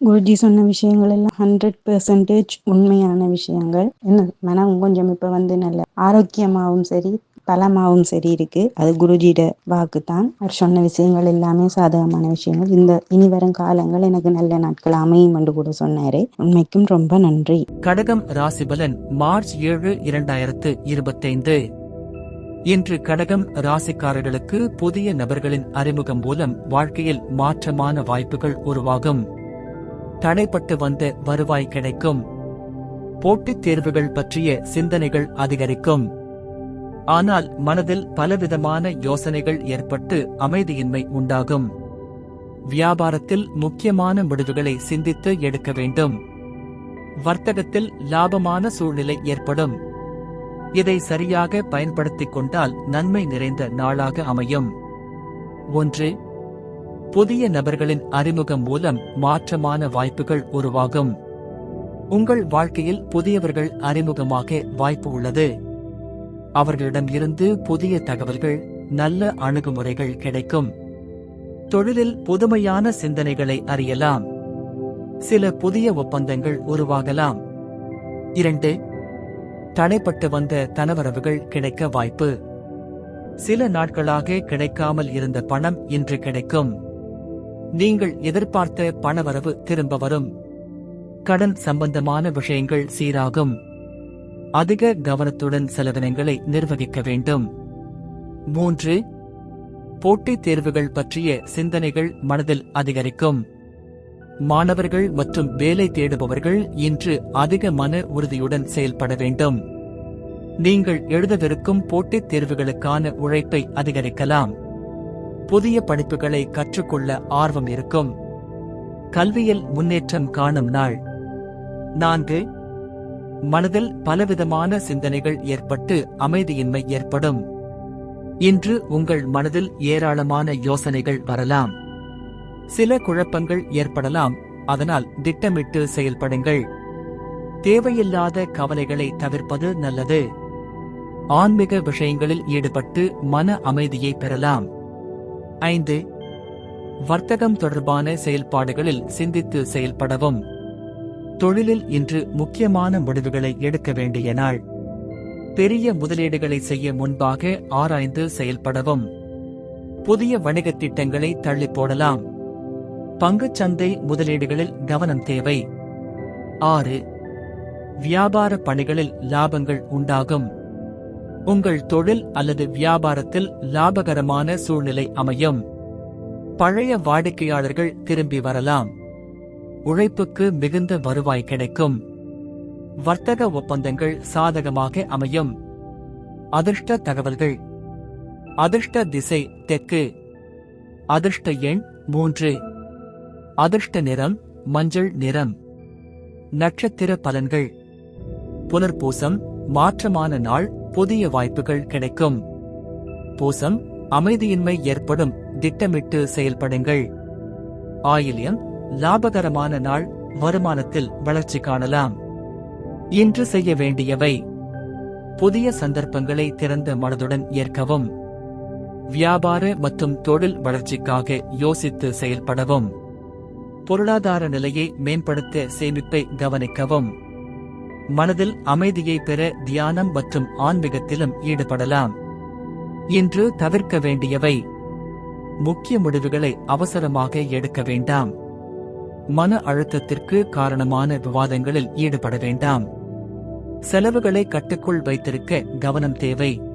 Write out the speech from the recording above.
குருஜி சொன்ன விஷயங்கள் எல்லாம் ஹண்ட்ரட் பெர்சன்டேஜ் உண்மையான விஷயங்கள். என்ன? மனம் கொஞ்சம் இப்ப வந்து நல்ல ஆரோக்கியமாகவும் சரி பலமாகவும் சரி இருக்கு. அது குருஜியோட வாக்கு தான் அவர் சொன்ன விஷயங்கள் எல்லாமே சாதகமான விஷயங்கள். இந்த இனி வரும் காலங்கள் எனக்கு நல்ல நாட்கள் அமையும் என்று கூட சொன்னாரு. உண்மைக்கும் ரொம்ப நன்றி. கடகம் ராசிபலன் மார்ச் ஏழு இரண்டாயிரத்து இருபத்தைந்து. இன்று கடகம் ராசிக்காரர்களுக்கு புதிய நபர்களின் அறிமுகம் மூலம் வாழ்க்கையில் மாற்றமான வாய்ப்புகள் உருவாகும். தடைப்பட்டு வந்த வருவாய் கிடைக்கும். போட்டித் தேர்வுகள் பற்றிய சிந்தனைகள் அதிகரிக்கும். ஆனால் மனதில் பலவிதமான யோசனைகள் ஏற்பட்டு அமைதியின்மை உண்டாகும். வியாபாரத்தில் முக்கியமான முடிவுகளை சிந்தித்து எடுக்க வேண்டும். வர்த்தகத்தில் லாபமான சூழ்நிலை ஏற்படும். இதை சரியாக பயன்படுத்திக் கொண்டால் நன்மை நிறைந்த நாளாக அமையும். ஒன்று புதிய நபர்களின் அறிமுகம் மூலம் மாற்றமான வாய்ப்புகள் உருவாகும். உங்கள் வாழ்க்கையில் புதியவர்கள் அறிமுகமாக வாய்ப்பு உள்ளது. அவர்களிடம் இருந்து புதிய தகவல்கள் நல்ல அணுகுமுறைகள் கிடைக்கும். தொழிலில் புதுமையான சிந்தனைகளை அறியலாம். சில புதிய ஒப்பந்தங்கள் உருவாகலாம். இரண்டு தடைப்பட்டு வந்த தனவரவுகள் கிடைக்க வாய்ப்பு. சில நாட்களாக கிடைக்காமல் இருந்த பணம் இன்று கிடைக்கும். நீங்கள் எதிர்பார்த்த பணவரவு திரும்ப வரும். கடன் சம்பந்தமான விஷயங்கள் சீராகும். அதிக கவனத்துடன் செலவினங்களை நிர்வகிக்க வேண்டும். மூன்று போட்டித் தேர்வுகள் பற்றிய சிந்தனைகள் மனதில் அதிகரிக்கும். மாணவர்கள் மற்றும் வேலை தேடுபவர்கள் இன்று அதிக மன உறுதியுடன் செயல்பட வேண்டும். நீங்கள் எழுதவிருக்கும் போட்டித் தேர்வுகளுக்கான உழைப்பை அதிகரிக்கலாம். புதிய படிப்புகளை கற்றுக்கொள்ள ஆர்வம் இருக்கும். கல்வியில் முன்னேற்றம் காணும் நாள். நான்கு மனதில் பலவிதமான சிந்தனைகள் ஏற்பட்டு அமைதியின்மை ஏற்படும். இன்று உங்கள் மனதில் ஏராளமான யோசனைகள் வரலாம். சில குழப்பங்கள் ஏற்படலாம் அதனால் திட்டமிட்டு செயல்படுங்கள். தேவையில்லாத கவலைகளை தவிர்ப்பது நல்லது. ஆன்மீக விஷயங்களில் ஈடுபட்டு மன அமைதியை பெறலாம். ஐந்து. வர்த்தகம் தொடர்பான செயல்பாடுகளில் சிந்தித்து செயல்படவும். தொழிலில் இன்று முக்கியமான முடிவுகளை எடுக்க வேண்டிய நாள். பெரிய முதலீடுகளை செய்ய முன்பாக ஆராய்ந்து செயல்படவும். புதிய வணிகத் திட்டங்களை தள்ளி போடலாம். பங்குச் சந்தை முதலீடுகளில் கவனம் தேவை. ஆறு. வியாபார பணிகளில் லாபங்கள் உண்டாகும். உங்கள் தொழில் அல்லது வியாபாரத்தில் லாபகரமான சூழ்நிலை அமையும். பழைய வாடிக்கையாளர்கள் திரும்பி வரலாம். உழைப்புக்கு மிகுந்த வருவாய் கிடைக்கும். வர்த்தக ஒப்பந்தங்கள் சாதகமாக அமையும். அதிர்ஷ்ட தகவல்கள். அதிர்ஷ்ட திசை தெற்கு. அதிர்ஷ்ட எண் மூன்று. அதிர்ஷ்ட நிறம் மஞ்சள் நிறம். நட்சத்திர பலன்கள். புனர்பூசம் மாற்றமான நாள் புதிய வாய்ப்புகள் கிடைக்கும். பூசம் அமைதியின்மை ஏற்படும். திட்டமிட்டு செயல்படுங்கள். ஆயில்யம் லாபகரமான நாள். வருமானத்தில் வளர்ச்சி காணலாம். இன்று செய்ய வேண்டியவை. புதிய சந்தர்ப்பங்களை திறந்த மனதுடன் ஏற்கவும். வியாபார மற்றும் தொழில் வளர்ச்சிக்காக யோசித்து செயல்படவும். பொருளாதார நிலையை மேம்படுத்த சேமிப்பை கவனிக்கவும். மனதில் அமைதியை பெற தியானம் மற்றும் ஆன்மீகத்திலும் ஈடுபடலாம். இன்று தவிர்க்க வேண்டியவை முக்கிய முடிவுகளை அவசரமாக எடுக்க வேண்டாம். மன அழுத்தத்திற்கு காரணமான விவாதங்களில் ஈடுபட வேண்டாம். செலவுகளை கட்டுக்குள் வைத்திருக்க கவனம் தேவை.